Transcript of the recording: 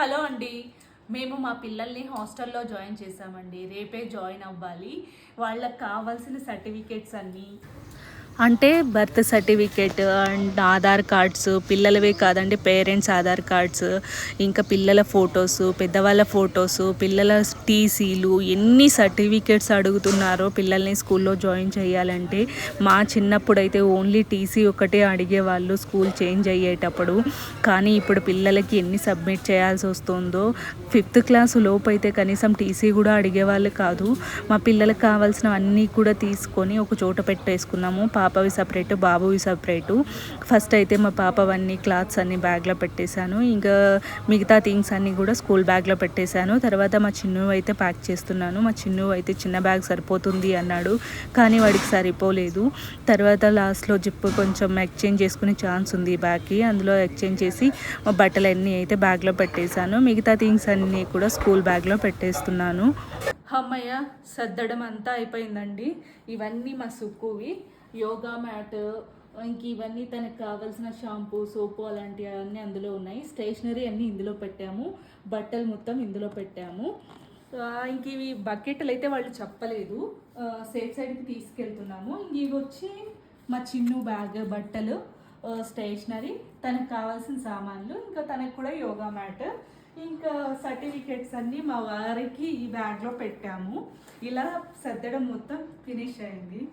Hello అండి. మేము మా పిల్లల్ని హాస్టల్లో జాయిన్ చేసామండి రేపే జాయిన్ అవ్వాలి. వాళ్ళకి కావాల్సిన సర్టిఫికేట్స్ అన్నీ. అంటే birth certificate and Aadhaar cards పిల్లలవే కాదండి పేరెంట్స్ ఆధార్ కార్డ్స్ ఇంకా పిల్లల ఫొటోస్ పెద్దవాళ్ళ ఫొటోస్ పిల్లల టీసీలు ఎన్ని సర్టిఫికేట్స్ అడుగుతున్నారో పిల్లల్ని స్కూల్లో జాయిన్ చేయాలంటే మా చిన్నప్పుడు అయితే ఓన్లీ టీసీ ఒకటే అడిగేవాళ్ళు స్కూల్ చేంజ్ అయ్యేటప్పుడు. కానీ ఇప్పుడు పిల్లలకి ఎన్ని సబ్మిట్ చేయాల్సి వస్తుందో ఫిఫ్త్ క్లాస్ లోపు అయితే కనీసం టీసీ కూడా అడిగేవాళ్ళు కాదు. మా పిల్లలకు కావాల్సిన అన్నీ కూడా తీసుకొని ఒక చోట పెట్టేసుకున్నాము. పాపవి సపరేటు బాబువి సపరేటు. ఫస్ట్ అయితే మా పాపవన్నీ క్లాత్స్ అన్ని బ్యాగ్లో పెట్టేశాను. ఇంకా మిగతా థింగ్స్ అన్నీ కూడా స్కూల్ బ్యాగ్లో పెట్టేశాను. తర్వాత మా చిన్ను అయితే ప్యాక్ చేస్తున్నాను. మా చిన్ను అయితే చిన్న బ్యాగ్ సరిపోతుంది అన్నాడు. కానీ వాడికి సరిపోలేదు. తర్వాత లాస్ట్లో జిప్ కొంచెం ఎక్స్చేంజ్ చేసుకునే ఛాన్స్ ఉంది ఈ బ్యాగ్కి. అందులో ఎక్స్చేంజ్ చేసి మా బట్టలన్నీ అయితే బ్యాగ్లో పెట్టేశాను. మిగతా థింగ్స్ అన్నీ కూడా స్కూల్ బ్యాగ్లో పెట్టేస్తున్నాను. అమ్మయ్య సర్దడం అంతా అయిపోయిందండి. ఇవన్నీ మా సుక్కువి. యోగా మ్యాట్ ఇంక ఇవన్నీ తనకు కావాల్సిన షాంపూ సోపు అలాంటివి అన్నీ అందులో ఉన్నాయి. స్టేషనరీ అన్నీ ఇందులో పెట్టాము. బట్టలు మొత్తం ఇందులో పెట్టాము. ఇంక ఇవి బకెట్లు అయితే వాళ్ళు చెప్పలేదు. సేఫ్ సైడ్కి తీసుకెళ్తున్నాము. ఇంక ఇవి వచ్చి మా చిన్ను బ్యాగ్ బట్టలు స్టేషనరీ తనకు కావాల్సిన సామాన్లు ఇంకా తనకు కూడా యోగా మ్యాట్ ఇంకా సర్టిఫికేట్స్ అన్నీ మా వారికి ఈ బ్యాగ్లో పెట్టాము. ఇలా సర్దడం మొత్తం ఫినిష్ అయింది.